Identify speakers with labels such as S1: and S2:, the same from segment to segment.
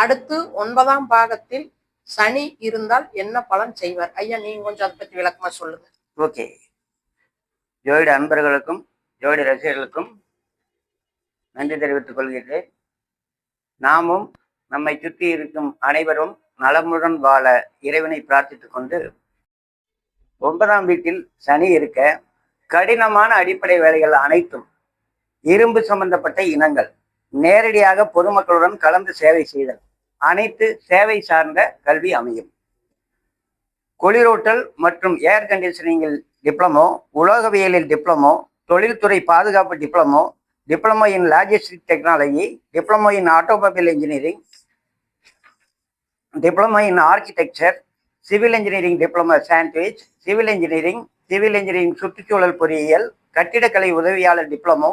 S1: அடுத்து ஒன்பதாம் பாகத்தில் சனி இருந்தால் என்ன பலன் செய்வார்? ஐயா நீங்க கொஞ்சம் அதை பத்தி விளக்கமா சொல்லுங்க.
S2: ஓகே. ஜோதிட அன்பர்களுக்கும் ஜோதிட ரசிகர்களுக்கும் நன்றி தெரிவித்துக் கொள்கிறேன் நாமும் நம்மை சுற்றி இருக்கும் அனைவரும் நலமுடன் வாழ இறைவனை பிரார்த்தித்துக் கொண்டு ஒன்பதாம் வீட்டில் சனி இருக்க கடினமான அடிப்படை வேலைகள் அனைத்தும் இரும்பு சம்பந்தப்பட்ட இனங்கள். நேரடியாக பொதுமக்களுடன் கலந்து சேவை செய்தல். அனைத்து சேவை சார்ந்த கல்வி அமையும். குளிரூட்டல் மற்றும் ஏர் கண்டிஷனிங்கில் டிப்ளமோ உலோகவியலில் டிப்ளமோ தொழில்துறை பாதுகாப்பு diploma diploma in logistic technology diploma in automobile engineering diploma in architecture civil engineering diploma sandwich civil engineering civil engineering சுற்றுச்சூழல் பொறியியல் கட்டிடக்கலை உதவியாளர் டிப்ளமோ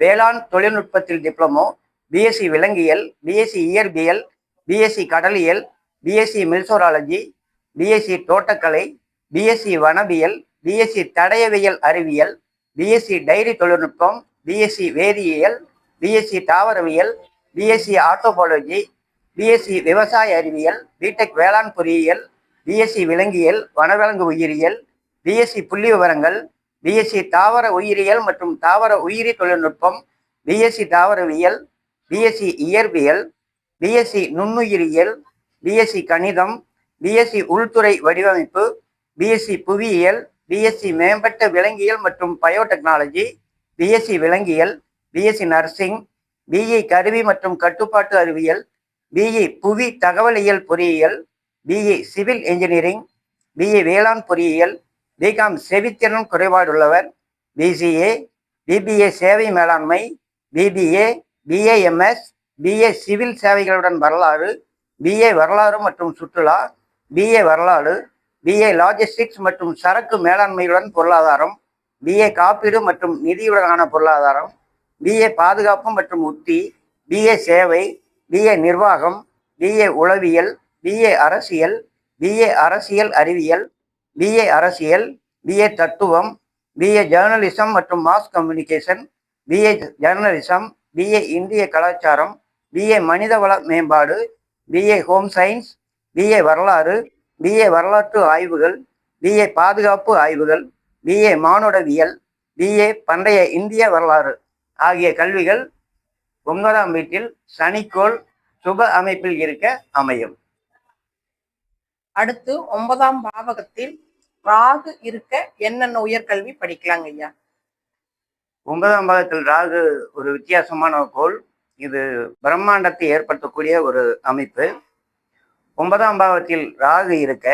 S2: வேளாண் தொழில்நுட்பத்தில் டிப்ளமோ பிஎஸ்சி விலங்கியல் பிஎஸ்சி இயற்பியல் பிஎஸ்சி கடலியல் பிஎஸ்சி மில்சோராலஜி பிஎஸ்சி தோட்டக்கலை பிஎஸ்சி வனவியல் பிஎஸ்சி தடயவியல் அறிவியல் பிஎஸ்சி டைரி தொழில்நுட்பம் பிஎஸ்சி வேதியியல் பிஎஸ்சி தாவரவியல் பிஎஸ்சி ஆர்த்தோபாலஜி பிஎஸ்சி விவசாய அறிவியல் பிடெக் வேளாண் பொறியியல் பிஎஸ்சி விலங்கியல் வனவிலங்கு உயிரியல் பிஎஸ்சி புள்ளி விவரங்கள் பிஎஸ்சி தாவர உயிரியல் மற்றும் தாவர உயிரி தொழில்நுட்பம் பிஎஸ்சி தாவரவியல் பிஎஸ்சி இயற்பியல் பிஎஸ்சி நுண்ணுயிரியல் பிஎஸ்சி கணிதம் பிஎஸ்சி உள்துறை வடிவமைப்பு பிஎஸ்சி புவியியல் பிஎஸ்சி மேம்பட்ட விலங்கியல் மற்றும் பயோடெக்னாலஜி பிஎஸ்சி விலங்கியல் பிஎஸ்சி நர்சிங் பிஇ கருவி மற்றும் கட்டுப்பாட்டு அறிவியல் பிஇ புவி தகவலியல் பொறியியல் பிஇ சிவில் இன்ஜினியரிங் பிஇ வேளாண் பொறியியல் பிகாம் செவித்திறன் குறைபாடுள்ளவர் பிசிஏ பிபிஏ சேவை மேலாண்மை பிபிஏ பிஏஎம்எஸ் பிஏ சிவில் சேவைகளுடன் வரலாறு பிஏ வரலாறு மற்றும் சுற்றுலா பிஏ வரலாறு பிஏ லாஜிஸ்டிக்ஸ் மற்றும் சரக்கு மேலாண்மையுடன் பொருளாதாரம் பிஏ காப்பீடு மற்றும் நிதியுடனான பொருளாதாரம் பிஏ பாதுகாப்பு மற்றும் உத்தி பிஏ சேவை பிஏ நிர்வாகம் பிஏ உளவியல் பிஏ அரசியல் பிஏ அரசியல் அறிவியல் பிஏ அரசியல் பிஏ தத்துவம் பிஏ ஜேர்னலிசம் மற்றும் mass communication BA journalism BA இந்திய கலாச்சாரம் பிஏ மனிதவள மேம்பாடு பிஏ ஹோம் சயின்ஸ் பிஏ வரலாறு பிஏ வரலாற்று ஆய்வுகள் பிஏ பாதுகாப்பு ஆய்வுகள் பிஏ மானுடவியல் பிஏ பண்டைய இந்திய வரலாறு ஆகிய கல்விகள் ஒன்பதாம் வீட்டில் சனிக்கோள் சுப அமைப்பில் இருக்க அமையும்.
S1: அடுத்து ஒன்பதாம் பாவகத்தில் ராகு இருக்க என்னென்ன உயர்கல்வி படிக்கலாங்க ஐயா?
S2: ஒன்பதாம் பாகத்தில் ராகு ஒரு வித்தியாசமான கோள். இது பிரம்மாண்டத்தை ஏற்படுத்தக்கூடிய ஒரு அமைப்பு. ஒன்பதாம் பாவத்தில் ராகு இருக்க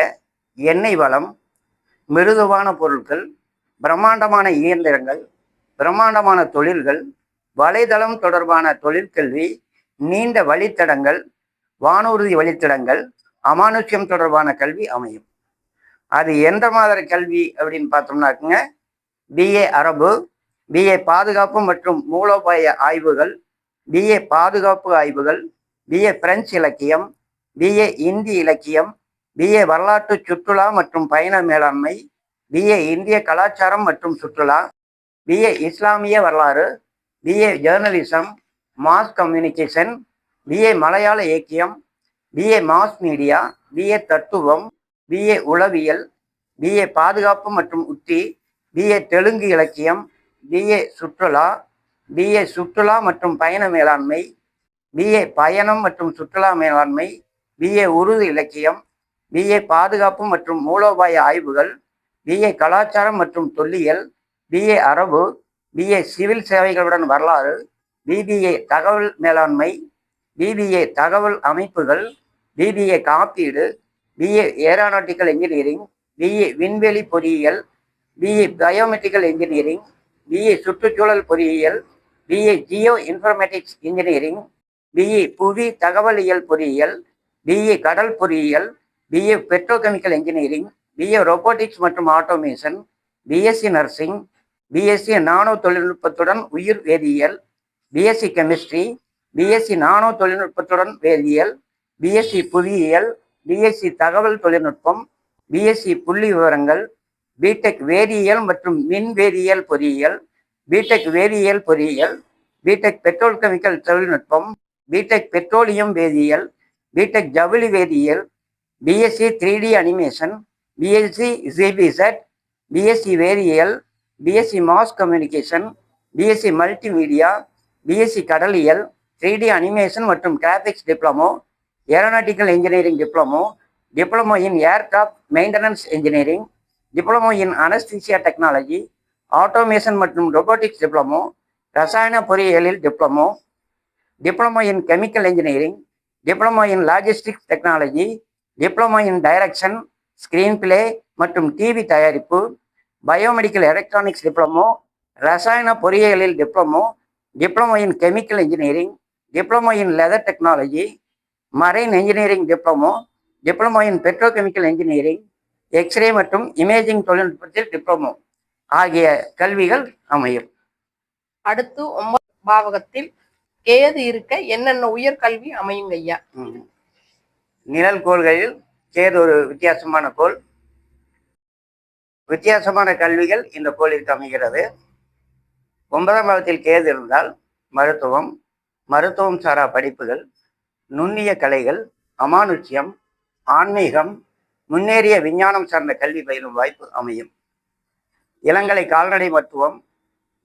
S2: எண்ணெய் வளம் மிருதுவான பொருட்கள் பிரம்மாண்டமான இயந்திரங்கள் பிரம்மாண்டமான தொழில்கள் வலைதளம் தொடர்பான தொழிற்கல்வி நீண்ட வழித்தடங்கள் வானூர்தி வழித்தடங்கள் அமானுஷ்யம் தொடர்பான கல்வி அமையும். அது எந்த மாதிரி கல்வி அப்படின்னு பார்த்தோம்னாக்குங்க பிஏ அரபு பிஏ பாதுகாப்பு மற்றும் மூலோபாய ஆய்வுகள் பிஏ பாதுகாப்பு ஆய்வுகள் பிஏ பிரெஞ்சு இலக்கியம் பிஏ இந்தி இலக்கியம் பிஏ வரலாற்று சுற்றுலா மற்றும் பயண மேலாண்மை பிஏ இந்திய கலாச்சாரம் மற்றும் சுற்றுலா பிஏ இஸ்லாமிய வரலாறு BA journalism mass communication BA மலையாள இயக்கியம் பிஏ மாஸ் மீடியா பிஏ தத்துவம் பிஏ உளவியல் பிஏ பாதுகாப்பு மற்றும் உத்தி பிஏ தெலுங்கு இலக்கியம் பிஏ சுற்றுலா பிஏ சுற்றுலா மற்றும் பயண மேலாண்மை பிஏ பயணம் மற்றும் சுற்றுலா மேலாண்மை பிஏ உருது இலக்கியம் பிஏ பாதுகாப்பு மற்றும் மூலோபாய ஆய்வுகள் பிஏ கலாச்சாரம் மற்றும் தொல்லியல் பிஏ அரபு பிஏ சிவில் சேவைகளுடன் வரலாறு பிபிஏ தகவல் மேலாண்மை பிபிஏ தகவல் அமைப்புகள் பிபிஏ காப்பீடு பிஏ ஏரோநாட்டிக்கல் இன்ஜினியரிங் பிஏ விண்வெளி பொறியியல் பிஏ பயோமெட்ரிக்கல் இன்ஜினியரிங் பிஏ சுற்றுச்சூழல் பொறியியல் BA geo informatics engineering BE புவி தகவலியல் பொறியியல் பிஇ கடல் பொறியியல் BA petrochemical engineering BA robotics மற்றும் automation BSc nursing BSc nano தொழில்நுட்பத்துடன் உயிர் வேதியியல் பிஎஸ்சி கெமிஸ்ட்ரி பிஎஸ்சி நானோ தொழில்நுட்பத்துடன் வேதியியல் பிஎஸ்சி புவியியல் பிஎஸ்சி தகவல் தொழில்நுட்பம் பிஎஸ்சி புள்ளி விவரங்கள் பிடெக் வேதியியல் மற்றும் மின் வேதியியல் பொறியியல் பிடெக் வேதியியல் பொறியியல் பிடெக் பெட்ரோல் கெமிக்கல் தொழில்நுட்பம் பிடெக் பெட்ரோலியம் வேதியியல் பிடெக் ஜவுளி வேதியியல் BSc three D animation BSc ஜிபிசெட் BSc வேதியியல் BSc mass communication BSc multimedia BSc கடலியல் three D animation மற்றும் graphics diploma aeronautical engineering diploma diploma in aircraft maintenance engineering diploma in anaesthesia technology automation மற்றும் robotics diploma ரசாயன பொறியியலில் diploma diploma in chemical engineering diploma in logistics technology diploma in direction screenplay மற்றும் TV தயாரிப்பு biomedical electronics diploma ரசாயன பொறியியலில் diploma diploma in chemical engineering diploma in leather technology marine engineering diploma diploma in petrochemical engineering X ray மற்றும் imaging தொழில்நுட்பத்தில் diploma ஆகிய கல்விகள் அமையும்.
S1: அடுத்து ஒன்பதாம் பாவகத்தில் கேது இருக்க என்னென்ன உயர்கல்வி அமையுங்க ஐயா.
S2: நிழல் கோள்களில் கேது ஒரு வித்தியாசமான கோள். வித்தியாசமான கல்விகள் இந்த கோளிற்கு அமைகிறது. ஒன்பதாம் பாவத்தில் கேது இருந்தால் மருத்துவம் மருத்துவம் சாரா படிப்புகள் நுண்ணிய கலைகள் அமானுஷ்யம் ஆன்மீகம் முன்னேறிய விஞ்ஞானம் சார்ந்த கல்வி பயிலும் வாய்ப்பு அமையும். இளங்கலை கால்நடை மருத்துவம்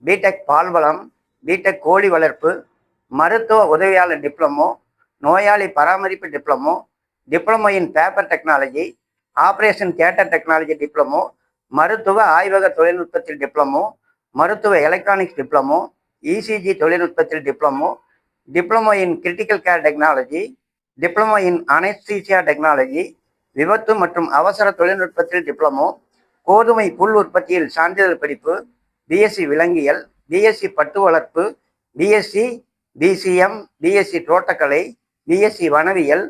S2: பிடெக் பால்வளம் பிடெக் கோழி வளர்ப்பு மருத்துவ உதவியாளர் டிப்ளமோ நோயாளி பராமரிப்பு diploma diploma in paper technology operation theatre technology diploma மருத்துவ ஆய்வக தொழில்நுட்பத்தில் டிப்ளமோ மருத்துவ எலக்ட்ரானிக்ஸ் டிப்ளமோ இசிஜி தொழில்நுட்பத்தில் diploma diploma in critical care technology diploma in anaesthesia technology விபத்து மற்றும் அவசர தொழில்நுட்பத்தில் டிப்ளமோ கோதுமை புல் உற்பத்தியில் சான்றிதழ் படிப்பு பிஎஸ்சி விலங்கியல் பிஎஸ்சி பட்டு வளர்ப்பு பிஎஸ்சி பிசிஎம் பிஎஸ்சி தோட்டக்கலை பிஎஸ்சி வனவியல்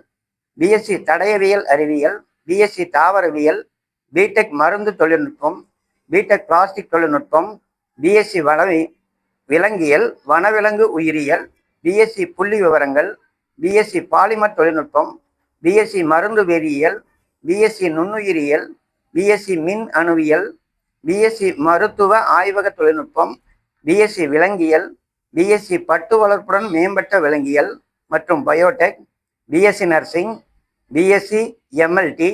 S2: பிஎஸ்சி தடயவியல் அறிவியல் பிஎஸ்சி தாவரவியல் பிடெக் மருந்து தொழில்நுட்பம் பிடெக் பிளாஸ்டிக் தொழில்நுட்பம் பிஎஸ்சி வனவி விலங்கியல் வனவிலங்கு உயிரியல் பிஎஸ்சி புள்ளி விவரங்கள் பிஎஸ்சி பாலிமர் தொழில்நுட்பம் பிஎஸ்சி மருந்து வேதியியல் பிஎஸ்சி நுண்ணுயிரியல் பிஎஸ்சி மின் அணுவியல் பிஎஸ்சி மருத்துவ ஆய்வக தொழில்நுட்பம் பிஎஸ்சி விலங்கியல் பிஎஸ்சி பட்டு வளர்ப்புடன் மேம்பட்ட விலங்கியல் மற்றும் biotech BSc nursing BSc MLT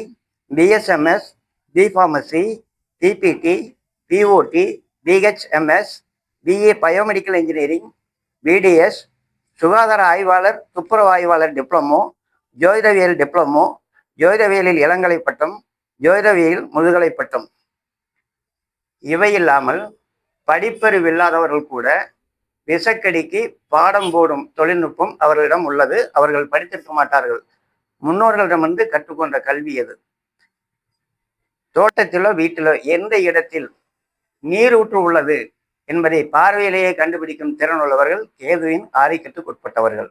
S2: BSMS B pharmacy BPT BOT BHMS BA biomedical engineering BDS சுகாதார ஆய்வாளர் துப்புரவு ஆய்வாளர் டிப்ளமோ ஜோதிடவியல் டிப்ளமோ ஜோதிடவியலில் இளங்கலை பட்டம் ஜோதிடவியல் முதுகலை பட்டம். இவை இல்லாமல் படிப்பறிவு இல்லாதவர்கள் கூட விசக்கடிக்கு பாடம் போடும் தொழில்நுட்பம் அவர்களிடம் உள்ளது. அவர்கள் படித்திருக்க மாட்டார்கள். முன்னோர்களிடமிருந்து கற்றுக்கொண்ட கல்வி அது தோட்டத்திலோ வீட்டிலோ எந்த இடத்தில் நீரூற்று உள்ளது என்பதை பார்வையிலேயே கண்டுபிடிக்கும் திறன் உள்ளவர்கள் கேதுவின் ஆதிக்கத்துக்கு உட்பட்டவர்கள்.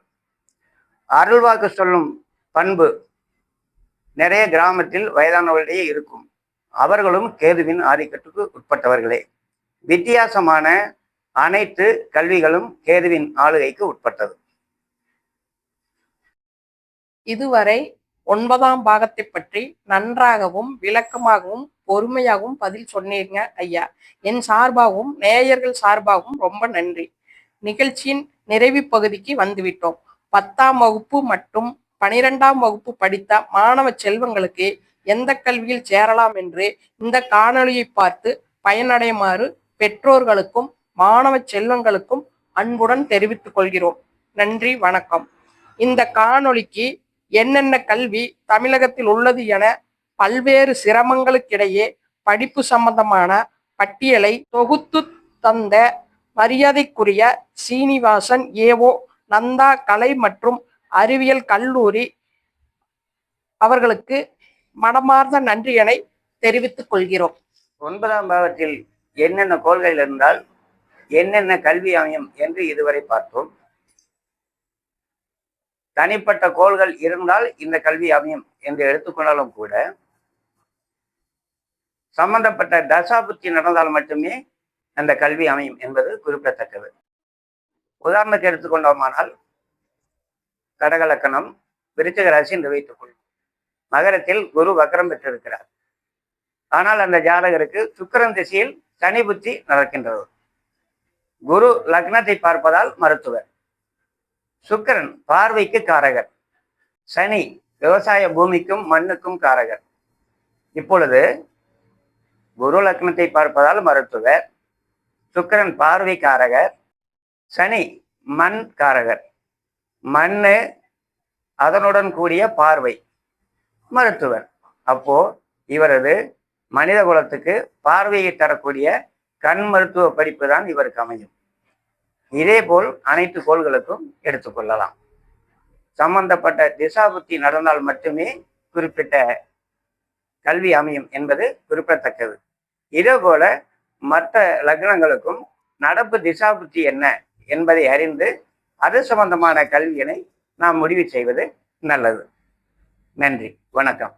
S2: அருள்வாக்கு சொல்லும் பண்பு நிறைய கிராமத்தில் வயதானவர்களிடையே இருக்கும். அவர்களும் கேதுவின் ஆதிக்கத்துக்கு உட்பட்டவர்களே. வித்தியாசமான அனைத்து கல்விகளும் கேதுவின் ஆளுகைக்கு உட்பட்டது.
S1: இதுவரை ஒன்பதாம் பாகத்தை பற்றி நன்றாகவும் விளக்கமாகவும் பொறுமையாகவும் பதில் சொன்னீங்க ஐயா. என் சார்பாகவும் நேயர்கள் சார்பாகவும் ரொம்ப நன்றி. நிகழ்ச்சியின் நிறைவு பகுதிக்கு வந்துவிட்டோம். பத்தாம் வகுப்பு மற்றும் பனிரெண்டாம் வகுப்பு படித்த மாணவ செல்வங்களுக்கு எந்த கல்வியில் சேரலாம் என்று இந்த காணொளியை பார்த்து பயனடையுமாறு பெற்றோர்களுக்கும் மாணவ செல்வங்களுக்கும் அன்புடன் தெரிவித்துக் கொள்கிறோம். நன்றி வணக்கம். இந்த காணொளிக்கு என்னென்ன கல்வி தமிழகத்தில் உள்ளது என பல்வேறு சிரமங்களுக்கிடையே படிப்பு சம்பந்தமான பட்டியலை தொகுத்து தந்த மரியாதைக்குரிய சீனிவாசன் ஏஓ நந்தா கலை மற்றும் அறிவியல் கல்லூரி அவர்களுக்கு மனமார்ந்த நன்றியனை தெரிவித்துக் கொள்கிறோம்.
S2: ஒன்பதாம் பாகத்தில் என்னென்ன கோள்கள் இருந்தால் என்னென்ன கல்வி அமையும் என்று இதுவரை பார்த்தோம். தனிப்பட்ட கோள்கள் இருந்தால் இந்த கல்வி அமையும் என்று எடுத்துக்கொண்டாலும் கூட சம்பந்தப்பட்ட தசாபுத்தி நடந்தால் மட்டுமே அந்த கல்வி அமையும் என்பது குறிப்பிடத்தக்கது. உதாரணத்துக்கு எடுத்துக்கொண்டோமானால் கடகலக்கணம் விருச்சக ராசி என்று வைத்துக்கொள்ளும் மகரத்தில் குரு வக்கரம் பெற்றிருக்கிறார். ஆனால் அந்த ஜாதகருக்கு சுக்கிரன் திசையில் சனி புத்தி நடக்கின்றது. குரு லக்னத்தை பார்ப்பதால் மருத்துவர். சுக்கிரன் பார்வைக்கு காரகர். சனி விவசாய பூமிக்கும் மண்ணுக்கும் காரகர். இப்பொழுது குரு லக்னத்தை பார்ப்பதால் மருத்துவர். சுக்கிரன் பார்வை காரகர். சனி மண் காரகர். மண்ணு அதனுடன் கூடிய பார்வை. மருத்துவர். அப்போ இவரது மனித குலத்துக்கு பார்வையை தரக்கூடிய கண் மருத்துவ படிப்பு தான் இவருக்கு அமையும். இதேபோல் அனைத்து கோள்களுக்கும் எடுத்துக்கொள்ளலாம் சம்பந்தப்பட்ட திசாபுத்தி நடந்தால் மட்டுமே குறிப்பிட்ட கல்வி அமையும் என்பது குறிப்பிடத்தக்கது. இதே போல மற்ற லக்னங்களுக்கும் நடப்பு திசாபுத்தி என்ன என்பதை அறிந்து அது சம்பந்தமான கல்வியினை நாம் முடிவு செய்வது நல்லது. நன்றி. வணக்கம்.